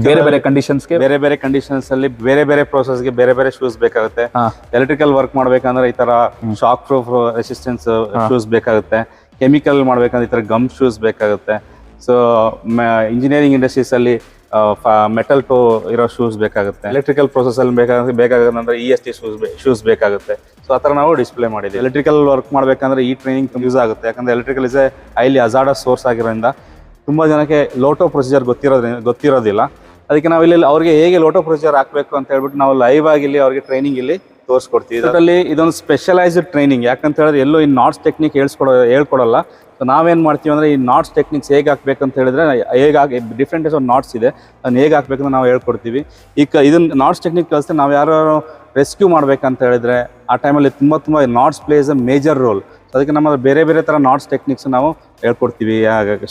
ಬೇರೆ ಬೇರೆ ಕಂಡೀಷನ್ಸ್ಗೆ ಬೇರೆ ಬೇರೆ ಕಂಡೀಷನ್ಸ್ ಅಲ್ಲಿ ಬೇರೆ ಬೇರೆ ಪ್ರೋಸೆಸ್ಗೆ ಬೇರೆ ಬೇರೆ ಶೂಸ್ ಬೇಕಾಗುತ್ತೆ. ಎಲೆಕ್ಟ್ರಿಕಲ್ ವರ್ಕ್ ಮಾಡ್ಬೇಕಂದ್ರೆ ಈ ತರ ಶಾಕ್ ಪ್ರೂಫ್ ರೆಸಿಸ್ಟೆನ್ಸ್ ಶೂಸ್ ಬೇಕಾಗುತ್ತೆ. ಕೆಮಿಕಲ್ ಮಾಡ್ಬೇಕಂದ್ರೆ ಈ ತರ ಗಮ್ ಶೂಸ್ ಬೇಕಾಗುತ್ತೆ. ಸೊ ಇಂಜಿನಿಯರಿಂಗ್ ಇಂಡಸ್ಟ್ರೀಸ್ ಅಲ್ಲಿ ಮೆಟಲ್ ಟು ಇರೋ ಶೂಸ್ ಬೇಕಾಗುತ್ತೆ. ಎಲೆಕ್ಟ್ರಿಕಲ್ ಪ್ರೊಸೆಸಲ್ಲಿ ಬೇಕಾಗುತ್ತೆ ಬೇಕಾಗುತ್ತೆ E S T shoes shoes ಬೇಕಾಗುತ್ತೆ. ಸೊ ಆ ಥರ ನಾವು ಡಿಸ್ಪ್ಲೇ ಮಾಡಿದ್ವಿ ಎಲೆಕ್ಟ್ರಿಕಲ್ ವರ್ಕ್ ಮಾಡಬೇಕಂದ್ರೆ ಈ ಟ್ರೈನಿಂಗ್ ಯೂಸ್ ಆಗುತ್ತೆ. ಯಾಕಂದ್ರೆ electrical is highly hazard source ಆಗಿರೋದ್ರಿಂದ ತುಂಬ ಜನಕ್ಕೆ ಲೋಟೋ ಪ್ರೊಸೀಜರ್ ಗೊತ್ತಿರೋದ್ರಿಂದ ಗೊತ್ತಿರೋದಿಲ್ಲ. ಅದಕ್ಕೆ ನಾವು ಇಲ್ಲಿ, ಅವ್ರಿಗೆ ಹೇಗೆ ಲೋಟೋ ಪ್ರೊಸೀಜರ್ ಹಾಕಬೇಕು ಅಂತ ಹೇಳ್ಬಿಟ್ಟು ನಾವು ಲೈವ್ ಆಗಿ ಇಲ್ಲಿ ಅವ್ರಿಗೆ ಟ್ರೈನಿಂಗ್ ಇಲ್ಲಿ ತೋರಿಸ್ಕೊಡ್ತೀವಿ. ಇದರಲ್ಲಿ ಇದೊಂದು ಸ್ಪೆಷಲೈಸ್ಡ್ ಟ್ರೈನಿಂಗ್ ಯಾಕಂತ ಹೇಳಿದ್ರೆ ಎಲ್ಲೂ ಈ ನಾಟ್ಸ್ ಟೆಕ್ನಿಕ್ ಹೇಳ್ಸ್ಕೊಡೋ, ಹೇಳ್ಕೊಡಲ್ಲ. ಸೊ ನಾವೇನು ಮಾಡ್ತೀವಿ ಅಂದರೆ ಈ ನಾಟ್ಸ್ ಟೆಕ್ನಿಕ್ಸ್ ಹೇಗೆ ಹಾಕ್ಬೇಕು ಅಂತ ಹೇಳಿದ್ರೆ, ಹೇಗೆ ಹಾಕಿ ಡಿಫ್ರೆಂಟ್ ಆಫ್ ನಾಟ್ಸ್ ಇದೆ. ಅದನ್ನು ಹೇಗೆ ಹಾಕ್ಬೇಕಂತ ನಾವು ಹೇಳ್ಕೊಡ್ತೀವಿ. ಈಗ ಇದನ್ನ ನಾಟ್ಸ್ ಟೆಕ್ನಿಕ್ ಕಲಿಸ್ತಾರೆ ನಾವು ಯಾರು ರೆಸ್ಕ್ಯೂ ಮಾಡ್ಬೇಕಂತ ಹೇಳಿದ್ರೆ, ಆ ಟೈಮಲ್ಲಿ ತುಂಬ ತುಂಬ knots plays a major role ಅದಕ್ಕೆ ನಮ್ಮ ಬೇರೆ ಬೇರೆ ಥರ ನಾಟ್ಸ್ ಟೆಕ್ನಿಕ್ಸ್ ನಾವು ಹೇಳ್ಕೊಡ್ತೀವಿ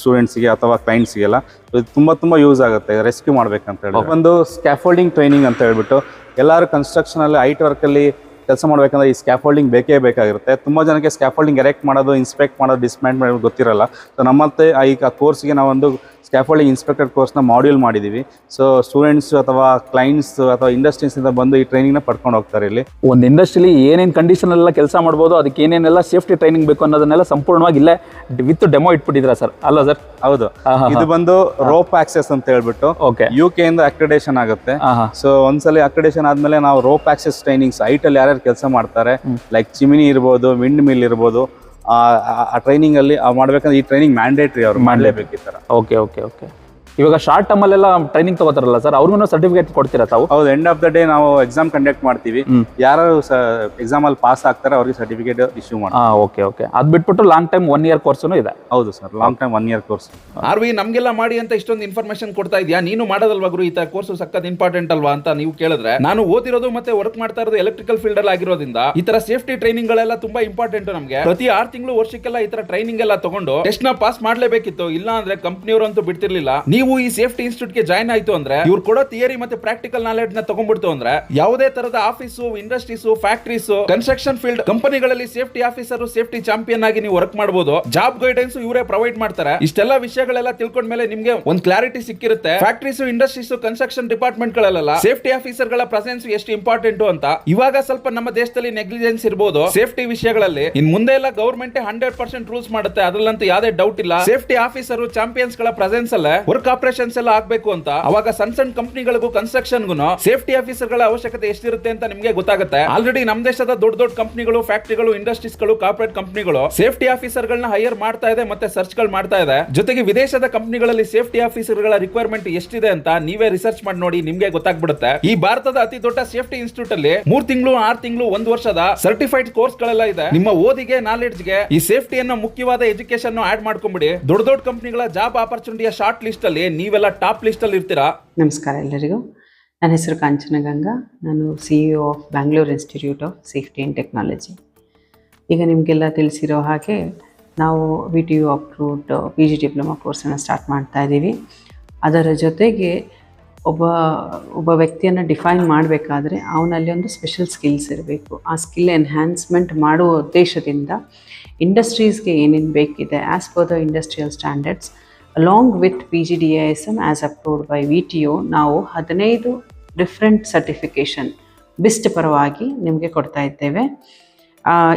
ಸ್ಟೂಡೆಂಟ್ಸ್ಗೆ ಅಥವಾ ಕ್ಲೈಂಟ್ಸ್ಗೆಲ್ಲ ಇದು ತುಂಬ ತುಂಬ ಯೂಸ್ ಆಗುತ್ತೆ ರೆಸ್ಕ್ಯೂ ಮಾಡ್ಬೇಕಂತ ಹೇಳಿ ಒಂದು ಸ್ಕ್ಯಾಫೋಲ್ಡಿಂಗ್ ಟ್ರೈನಿಂಗ್ ಅಂತ ಹೇಳ್ಬಿಟ್ಟು, ಎಲ್ಲರೂ ಕನ್ಸ್ಟ್ರಕ್ಷನಲ್ಲಿ ಐಟ್ ವರ್ಕಲ್ಲಿ ಕೆಲಸ ಮಾಡಬೇಕಂದ್ರೆ ಈ ಸ್ಕ್ಯಾಫೋಲ್ಡಿಂಗ್ ಬೇಕೇ ಬೇಕಾಗಿರುತ್ತೆ. ತುಂಬ ಜನಕ್ಕೆ ಸ್ಕ್ಯಾಫೋಲ್ಡಿಂಗ್ ಎರೆಕ್ಟ್ ಮಾಡೋದು ಇನ್ಸ್ಪೆಕ್ಟ್ ಮಾಡೋದು ಡಿಸ್ಮೆಂಟ್ ಮಾಡೋದು ಗೊತ್ತಿರಲ್ಲ. ಸೊ ನಮ್ಮತ್ತೆ ಈಗ ಕೋರ್ಸ್ಗೆ ನಾವೊಂದು ಸ್ಕ್ಯಾಫೋಲ್ಡಿಂಗ್ ಇನ್ಸ್ಪೆಕ್ಟರ್ ಕೋರ್ಸ್ನ ಮಾಡ್ಯೂಲ್ ಮಾಡಿದ್ದೀವಿ ಸೊ ಸ್ಟೂಡೆಂಟ್ಸ್ ಅಥವಾ ಕ್ಲೈಂಟ್ಸ್ ಅಥವಾ ಇಂಡಸ್ಟ್ರೀಸಿಂದ ಬಂದು ಈ ಟ್ರೈನಿಂಗ್ನ ಪಡ್ಕೊಂಡು ಹೋಗ್ತಾರೆ ಇಲ್ಲಿ. ಒಂದು ಇಂಡಸ್ಟ್ರಿಲಿ ಏನೇನು ಕಂಡೀಷನ್ ಎಲ್ಲ ಕೆಲಸ ಮಾಡ್ಬೋದು ಅದಕ್ಕೆ ಏನೇನೆಲ್ಲ ಸೇಫ್ಟಿ ಟ್ರೈನಿಂಗ್ ಬೇಕು ಅನ್ನೋದನ್ನೆಲ್ಲ ಸಂಪೂರ್ಣವಾಗಿ ಇಲ್ಲೇ ವಿತ್ ಡೆಮೋ ಇಟ್ಬಿಟ್ಟಿದ್ರಾ ಸರ್? ಅಲ್ಲ ಸರ್? ಹೌದು. ಇದು ಬಂದು ರೋಪ್ ಆಕ್ಸೆಸ್ ಅಂತ ಹೇಳ್ಬಿಟ್ಟು ಓಕೆ. ಯು ಕೆ ಇಂದ ಅಕ್ರಿಡೇಷನ್ ಆಗುತ್ತೆ. ಸೊ ಒಂದ್ಸಲಿ ಅಕ್ರಿಡೇಷನ್ ಆದ್ಮೇಲೆ ನಾವು ರೋಪ್ ಆಕ್ಸೆಸ್ ಟ್ರೈನಿಂಗ್ಸ್ ಹೈಟ್ ಅಲ್ಲಿ ಯಾರ್ಯಾರು ಕೆಲಸ ಮಾಡ್ತಾರೆ. ಲೈಕ್ ಚಿಮಿನಿ ಇರ್ಬೋದು ವಿಂಡ್ ಮಿಲ್ ಇರ್ಬೋದು ಆ ಟ್ರೈನಿಂಗ್ ಅಲ್ಲಿ ಮಾಡ್ಬೇಕಂದ್ರೆ ಈ ಟ್ರೈನಿಂಗ್ ಮ್ಯಾಂಡೇಟ್ರಿ ಅವ್ರು ಮಾಡಲೇಬೇಕು ಈ ತರ. ಓಕೆ ಓಕೆ ಓಕೆ ಇವಾಗ ಶಾರ್ಟ್ ಟರ್ಮ್ ಅಲ್ಲೆಲ್ಲ ಟ್ರೈನಿಂಗ್ ತಗೋತಾರಲ್ಲ ಸರ್ ಅವ್ರಿಗೂ ಸರ್ಟಿಫಿಕೇಟ್ ಕೊಡ್ತೀರಾ ತಾವು? ಹೌದು ಎಂಡ್ ಆಫ್ ದ ಡೇ ನಾವು ಎಕ್ಸಾಮ್ ಕಂಡಕ್ಟ್ ಮಾಡ್ತೀವಿ. ಯಾರು ಎಕ್ಸಾಮ್ ಅಲ್ಲಿ ಪಾಸ್ ಆಗ್ತಾರೆ ಅವ್ರಿಗೆ ಸರ್ಟಿಫಿಕೇಟ್ ಇಶ್ಯೂ ಮಾಡಿ ಓಕೆ ಓಕೆ ಅದು ಬಿಟ್ಬಿಟ್ಟು long time one year course ಇದೆ. ಹೌದು sir long time one year course R V ನಮ್ಗೆಲ್ಲ ಮಾಡಿ ಅಂತ ಇಷ್ಟೊಂದು ಇನ್ಫಾರ್ಮೇಶನ್ ಕೊಡ್ತಾ ಇದೆಯಾ? ನೀನು ಮಾಡೋದಲ್ವಾ ಗುರು ಈ ತರ ಕೋರ್ಸ್ ಸಕ್ಕತ್ ಇಂಪಾರ್ಟೆಂಟ್ ಅಲ್ವಾ ಅಂತ ನೀವು ಕೇಳಿದ್ರೆ? ನಾನು ಓದಿರೋದು ಮತ್ತೆ ವರ್ಕ್ ಮಾಡ್ತಾ ಇರೋದು ಎಲೆಕ್ಟ್ರಿಕಲ್ ಫೀಲ್ಡ್ ಅಲ್ಲಿ ಆಗಿರೋದ್ರಿಂದ ಈ ತರ ಸೇಫ್ಟಿ ಟ್ರೈನಿಂಗ್ ಗಳೆಲ್ಲ ತುಂಬಾ ಇಂಪಾರ್ಟೆಂಟ್ ನಮಗೆ. ಪ್ರತಿ ಆರ್ ತಿಂಗಳು ವರ್ಷಕ್ಕೆಲ್ಲ ಈ ತರ ಟ್ರೈನಿಂಗ್ ಎಲ್ಲ ತಗೊಂಡು ಟೆಸ್ಟ್ನ ಪಾಸ್ ಮಾಡ್ಲೇಬೇಕಿತ್ತು. ಇಲ್ಲ ಅಂದ್ರೆ ಕಂಪ್ನಿಯವರು ಅಂತೂ ಬಿಡ್ತಿರ್ಲಿಲ್ಲ. ನೀವು ಈ ಸೇಫ್ಟಿ ಇನ್ಸ್ಟಿಟ್ಯೂಟ್ಗೆ ಜಾಯ್ನ್ ಆಯ್ತು ಅಂದ್ರೆ ಇವ್ರು ಕೊಡೋ ಥಿಯರಿ ಮತ್ತೆ ಪ್ರಾಕ್ಟಿಕಲ್ ನಾಲೆಡ್ಜ್ನ ತಗೊಂಡ್ಬಿಡ್ತು ಅಂದ್ರೆ ಯಾವುದೇ ತರದ office industries factories construction field ಕಂಪನಿಗಳಲ್ಲಿ ಸೇಫ್ಟಿ ಆಫೀಸರ್ ಸೇಫ್ಟಿ ಚಾಂಪಿಯನ್ ಆಗಿ ನೀವು ವರ್ಕ್ ಮಾಡಬಹುದು ಜಾಬ್ ಗೈಡೆನ್ಸ್ ಇವರೇ ಪ್ರೊವೈಡ್ ಮಾಡ್ತಾರೆ. ಇಷ್ಟೆಲ್ಲ ವಿಷಯಗಳೆಲ್ಲ ತಿಳ್ಕೊಂಡ ಮೇಲೆ ನಿಮ್ಗೆ ಒಂದು ಕ್ಲಾರಿಟಿ ಸಿಕ್ಕಿರುತ್ತೆ. ಫ್ಯಾಕ್ಟ್ರೀಸ್ ಇಂಡಸ್ಟ್ರೀಸ್ ಕನ್ಸ್ಟ್ರಕ್ಷನ್ ಡಿಪಾರ್ಟ್ಮೆಂಟ್ ಗಳಲ್ಲ ಸೇಫ್ಟಿ ಆಫೀಸರ್ಗಳ ಪ್ರೆಸೆನ್ಸ್ ಎಷ್ಟು ಇಂಪಾರ್ಟೆಂಟ್ ಅಂತ ಇವಾಗ ಸ್ವಲ್ಪ ನಮ್ಮ ದೇಶದಲ್ಲಿ ನೆಗ್ಲಿಜೆನ್ಸ್ ಇರಬಹುದು ಸೇಫ್ಟಿ ವಿಷಯಗಳಲ್ಲಿ ಇನ್ ಮುಂದೆ ಎಲ್ಲ ಗೌರ್ಮೆಂಟ್ ಹಂಡ್ರೆಡ್ ಪರ್ಸೆಂಟ್ ರೂಲ್ಸ್ ಮಾಡುತ್ತೆ. ಅದರಲ್ಲಂತೂ ಯಾವುದೇ ಡೌಟ್ ಇಲ್ಲ. ಸೇಫ್ಟಿ ಆಫೀಸರ್ ಚಾಂಪಿಯನ್ಸ್ಗಳ ಪ್ರೆಸೆನ್ಸ್ ಅಲ್ಲೇ ವರ್ಕ್ ಆಪರೇಷನ್ಸ್ ಎಲ್ಲ ಆಗ್ಬೇಕು ಅಂತ, ಅವಾಗ ಸಣ್ಣ ಸಣ್ಣ ಕಂಪನಿಗಳಿಗೂ ಕನ್ಸ್ಟ್ರಕ್ಷನ್ ಸೇಫ್ಟಿ ಆಫೀಸರ್ಗಳ ಅವಶ್ಯಕತೆ ಎಷ್ಟಿರುತ್ತೆ ಅಂತ ನಿಮ್ಗೆ ಗೊತ್ತಾಗುತ್ತೆ. ಆಲ್ರೆಡಿ ನಮ್ಮ ದೇಶದ ದೊಡ್ಡ ದೊಡ್ಡ ಕಂಪನಿಗಳು ಫ್ಯಾಕ್ಟರಿಗಳು ಇಂಡಸ್ಟ್ರೀಸ್ಗಳು ಕಾರ್ಪೊರೇಟ್ ಕಂಪನಿಗಳು ಸೇಫ್ಟಿ ಆಫೀಸರ್ ಗಳನ್ನ ಹೈಯರ್ ಮಾಡ್ತಾ ಇದೆ ಮತ್ತೆ ಸರ್ಚ್ಗಳು ಮಾಡ್ತಾ ಇದೆ. ಜೊತೆಗೆ ವಿದೇಶದ ಕಂಪನಿಗಳಲ್ಲಿ ಸೇಫ್ಟಿ ಆಫೀಸರ್ಗಳ ರಿಕ್ವೈರ್ಮೆಂಟ್ ಎಷ್ಟಿದೆ ಅಂತ ನೀವೇ ರಿಸರ್ಚ್ ಮಾಡಿ ನೋಡಿ ನಿಮ್ಗೆ ಗೊತ್ತಾಗ್ಬಿಡುತ್ತೆ. ಈ ಭಾರತದ ಅತಿ ದೊಡ್ಡ ಸೇಫ್ಟಿ ಇನ್ಸ್ಟಿಟ್ಯೂಟ್ ಅಲ್ಲಿ ಮೂರ್ ತಿಂಗಳು, ಆರ್ ತಿಂಗಳು, ಒಂದ್ ವರ್ಷದ ಸರ್ಟಿಫೈಡ್ ಕೋರ್ಸ್ ಗಳೆಲ್ಲ ಇದೆ. ನಿಮ್ಮ ಓದಿಗೆ ನಾಲೆಡ್ಜ್ಗೆ ಈ ಸೇಫ್ಟಿಯನ್ನು ಮುಖ್ಯವಾದ ಎಜುಕೇಶನ್ ಆಡ್ ಮಾಡ್ಕೊಂಡ್ಬಿಡಿ ದೊಡ್ಡ ದೊಡ್ಡ ಕಂಪನಿಗಳ ಜಾಬ್ ಆಪರ್ಚುನಿಟಿಯ ಶಾರ್ಟ್ ಲಿಸ್ಟ್ ಅಲ್ಲಿ ನೀವೆಲ್ಲ ಟಾಪ್ ಲಿಸ್ಟ್ ಅಲ್ಲಿ ಇರ್ತೀರಾ? ನಮಸ್ಕಾರ ಎಲ್ಲರಿಗೂ. ನನ್ನ ಹೆಸರು ಕಾಂಚನ ಗಂಗಾ. ನಾನು C E of Bangalore institute of safety and technology ಈಗ ನಿಮಗೆಲ್ಲ ತಿಳಿಸಿರೋ ಹಾಗೆ ನಾವು V T U approved P G diploma ಕೋರ್ಸನ್ನು start ಮಾಡ್ತಾ ಇದ್ದೀವಿ ಅದರ ಜೊತೆಗೆ ಒಬ್ಬ ಒಬ್ಬ ವ್ಯಕ್ತಿಯನ್ನು ಡಿಫೈನ್ ಮಾಡಬೇಕಾದ್ರೆ ಅವನಲ್ಲಿ ಒಂದು ಸ್ಪೆಷಲ್ ಸ್ಕಿಲ್ಸ್ ಇರಬೇಕು. ಆ ಸ್ಕಿಲ್ ಎನ್ಹ್ಯಾನ್ಸ್ಮೆಂಟ್ ಮಾಡುವ ಉದ್ದೇಶದಿಂದ ಇಂಡಸ್ಟ್ರೀಸ್ಗೆ ಏನೇನು ಬೇಕಿದೆ as per the industrial standards along with P G D I S M as approved by V T O ನಾವು ಹದಿನೈದು ಡಿಫ್ರೆಂಟ್ ಸರ್ಟಿಫಿಕೇಷನ್ ಬಿಸ್ಟ್ ಪರವಾಗಿ ನಿಮಗೆ ಕೊಡ್ತಾ ಇದ್ದೇವೆ.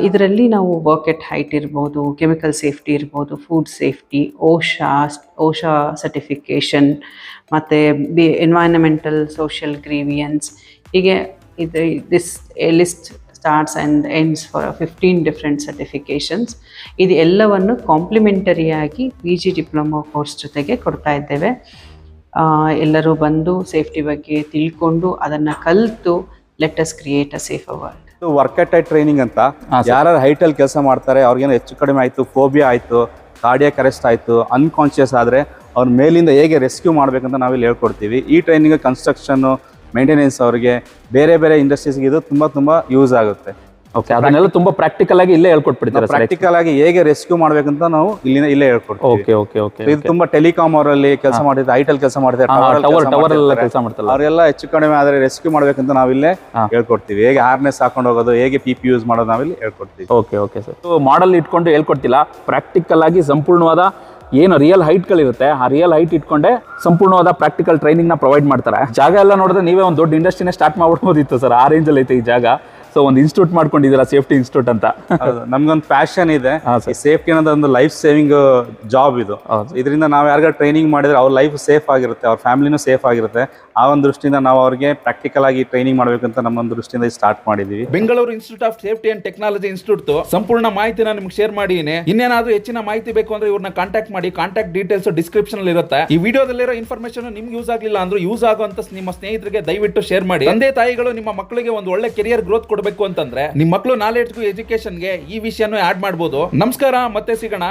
ಇದರಲ್ಲಿ ನಾವು ವರ್ಕ್ ಎಟ್ ಹೈಟ್ ಇರ್ಬೋದು ಕೆಮಿಕಲ್ ಸೇಫ್ಟಿ ಇರ್ಬೋದು food safety OSHA OSHA certification ಮತ್ತು ಬಿ ಎನ್ವೈರನ್ಮೆಂಟಲ್ ಸೋಷಿಯಲ್ ಗ್ರೀವಿಯನ್ಸ್ ಹೀಗೆ ಇದು this list starts and ends for fifteen different certifications ಇದು ಎಲ್ಲವನ್ನು ಕಾಂಪ್ಲಿಮೆಂಟರಿಯಾಗಿ ಪಿ ಜಿ ಡಿಪ್ಲೊಮಾ ಕೋರ್ಸ್ ಜೊತೆಗೆ ಕೊಡ್ತಾ ಇದ್ದೇವೆ. ಎಲ್ಲರೂ ಬಂದು ಸೇಫ್ಟಿ ಬಗ್ಗೆ ತಿಳ್ಕೊಂಡು ಅದನ್ನು ಕಲಿತು let us create a safe world work at height training ಅಂತ. ಯಾರು ಹೈಟಲ್ಲಿ ಅಲ್ಲಿ ಕೆಲಸ ಮಾಡ್ತಾರೆ ಅವ್ರಿಗೇನು ಹೆಚ್ಚು ಕಡಿಮೆ ಆಯಿತು ಫೋಬಿಯಾ ಆಯಿತು ಕಾರ್ಡಿಯಕ್ ಅರೆಸ್ಟ್ ಆಯಿತು ಅನ್ಕಾನ್ಷಿಯಸ್ ಆದರೆ ಅವ್ರ ಮೇಲಿಂದ ಹೇಗೆ ರೆಸ್ಕ್ಯೂ ಮಾಡಬೇಕಂತ ನಾವಿಲ್ಲಿ ಹೇಳ್ಕೊಡ್ತೀವಿ. ಈ ಟ್ರೈನಿಂಗ್ ಕನ್ಸ್ಟ್ರಕ್ಷನ್ನು ಮೇಂಟೆನೆನ್ಸ್ ಅವರಿಗೆ ಬೇರೆ ಬೇರೆ ಇಂಡಸ್ಟ್ರೀಸ್ಗೆ ಇದು ತುಂಬ ತುಂಬ ಯೂಸ್ ಆಗುತ್ತೆ. ಓಕೆ ಅದನ್ನೆಲ್ಲ ತುಂಬಾ ಪ್ರಾಕ್ಟಿಕಲ್ ಆಗಿ ಇಲ್ಲೇ ಹೇಳ್ಕೊಟ್ಬಿಡ್ತಾರೆ ಪ್ರಾಕ್ಟಿಕಲ್ ಆಗಿ ಹೇಗೆ ರೆಸ್ಕ್ಯೂ ಮಾಡ್ಬೇಕಂತ ನಾವು ಇಲ್ಲಿ ಇಲ್ಲೇ ಹೇಳ್ಕೊಡ್ತೀವಿ. ಓಕೆ ಓಕೆ ಓಕೆ ಇದು ತುಂಬಾ ಟೆಲಿಕಾಮ್ ಅವರಲ್ಲಿ ಕೆಲಸ ಮಾಡಿದ್ರೆ ಐಟಲ್ ಕೆಲಸ ಮಾಡಿದ್ರೆ ಟವರ್ ಟವರ್ ಎಲ್ಲ ಕೆಲಸ ಮಾಡ್ತಾರೆ ಅವರೆಲ್ಲ ಹೆಚ್ಚು ಕಡಿಮೆ ಆದ್ರೆ ರೆಸ್ಕ್ಯೂ ಮಾಡ್ಬೇಕಂತ ನಾವಿಲ್ಲೇ. ಹೇಳ್ಕೊಡ್ತೀವಿ. ಹೇಗೆ ಹಾರ್ನೆಸ್ ಹಾಕೊಂಡು ಹೋಗೋದು ಹೇಗೆ ಪಿ ಪಿ ಯೂಸ್ ಮಾಡೋದು ನಾವಿಲ್ಲಿ ಹೇಳ್ಕೊಡ್ತೀವಿ. ಓಕೆ ಓಕೆ ಸರ್ ಮಾಡಲ್ ಇಟ್ಕೊಂಡು ಹೇಳ್ಕೊಡ್ತಿಲ್ಲ ಪ್ರಾಕ್ಟಿಕಲ್ ಆಗಿ ಸಂಪೂರ್ಣವಾದ ಏನು ರಿಯಲ್ ಹೈಟ್ಗಳಿರುತ್ತೆ ಆ ರಿಯಲ್ ಹೈಟ್ ಇಟ್ಕೊಂಡೆ ಸಂಪೂರ್ಣವಾದ ಪ್ರಾಕ್ಟಿಕಲ್ ಟ್ರೈನಿಂಗ್ನ ಪ್ರೊವೈಡ್ ಮಾಡ್ತಾರೆ. ಜಾಗ ಎಲ್ಲ ನೋಡಿದ್ರೆ ನೀವೇ ಒಂದು ದೊಡ್ಡ ಇಂಡಸ್ಟ್ರಿನೇ ಸ್ಟಾರ್ಟ್ ಮಾಡ್ಬೋದಿತ್ತು ಸರ್ ಆ ರೇಂಜಲ್ಲಿ ಐತೆ ಈ ಜಾಗ. ಸೊ ಒಂದು ಇನ್ಸ್ಟಿಟ್ಯೂಟ್ ಮಾಡ್ಕೊಂಡಿದ್ದೀರಾ ಸೇಫ್ಟಿ ಇನ್ಸ್ಟಿಟ್ಯೂಟ್ ಅಂತ. ನಮ್ಗೊಂದು ಪ್ಯಾಷನ್ ಇದೆ. ಸೇಫ್ಟಿ ಅನ್ನೋದು ಒಂದು ಲೈಫ್ ಸೇವಿಂಗ್ ಜಾಬ್ ಇದು. ಇದರಿಂದ ನಾವು ಯಾರಿಗಾರು ಟ್ರೈನಿಂಗ್ ಮಾಡಿದ್ರೆ ಅವ್ರ ಲೈಫ್ ಸೇಫ್ ಆಗಿರುತ್ತೆ ಅವ್ರ ಫ್ಯಾಮಿಲಿನೂ ಸೇಫ್ ಆಗಿರುತ್ತೆ. ಆ ಒಂದು ದೃಷ್ಟಿಯಿಂದ ನಾವು ಅವ್ರಿಗೆ ಪ್ರಾಕ್ಟಿಕಲ್ ಆಗಿ ಟ್ರೈನಿಂಗ್ ಮಾಡಬೇಕಂತ ನಮ್ಮ ಒಂದು ದೃಷ್ಟಿಯಿಂದ ಸ್ಟಾರ್ಟ್ ಮಾಡಿದೀವಿ. Bengaluru institute of safety and technology institute ಸಂಪೂರ್ಣ ಮಾಹಿತಿನ ನಿಮ್ಗೆ ಶೇರ್ ಮಾಡಿದ್ದೀನಿ ಇನ್ನೇನಾದ್ರೂ ಹೆಚ್ಚಿನ ಮಾಹಿತಿ ಬೇಕು ಅಂದ್ರೆ ಇವ್ರನ್ನ ಕಾಂಟ್ಯಾಕ್ಟ್ ಮಾಡಿ ಕಾಂಟ್ಯಾಕ್ಟ್ ಡೀಟೇಲ್ಸ್ ಡಿಸ್ಕ್ರಿಪ್ಷನ್ ಅಲ್ಲಿ ಇರುತ್ತೆ. ಈ ವಿಡಿಯೋದಲ್ಲಿರೋ ಇನ್ಫಾರ್ಮೇಶನ್ ನಿಮ್ಗೆ ಯೂಸ್ ಆಗಲಿಲ್ಲ ಅಂದ್ರೆ ಯೂಸ್ ಆಗುವಂತ ನಿಮ್ಮ ಸ್ನೇಹಿತರಿಗೆ ದಯವಿಟ್ಟು ಶೇರ್ ಮಾಡಿ. ತಂದೆ ತಾಯಿಗಳು ನಿಮ್ಮ ಮಕ್ಕಳಿಗೆ ಒಂದು ಒಳ್ಳೆ ಕೆರಿಯರ್ ಗ್ರೋತ್ ಕೊಡಬೇಕು ಅಂತಂದ್ರೆ ನಿಮ್ಮ ಮಕ್ಕಳು ನಾಲೆಡ್ಜ್ಗೂ ಎಜುಕೇಶನ್ಗೆ ಈ ವಿಷಯನೂ ಆಡ್ ಮಾಡಬಹುದು ನಮಸ್ಕಾರ, ಮತ್ತೆ ಸಿಗೋಣ.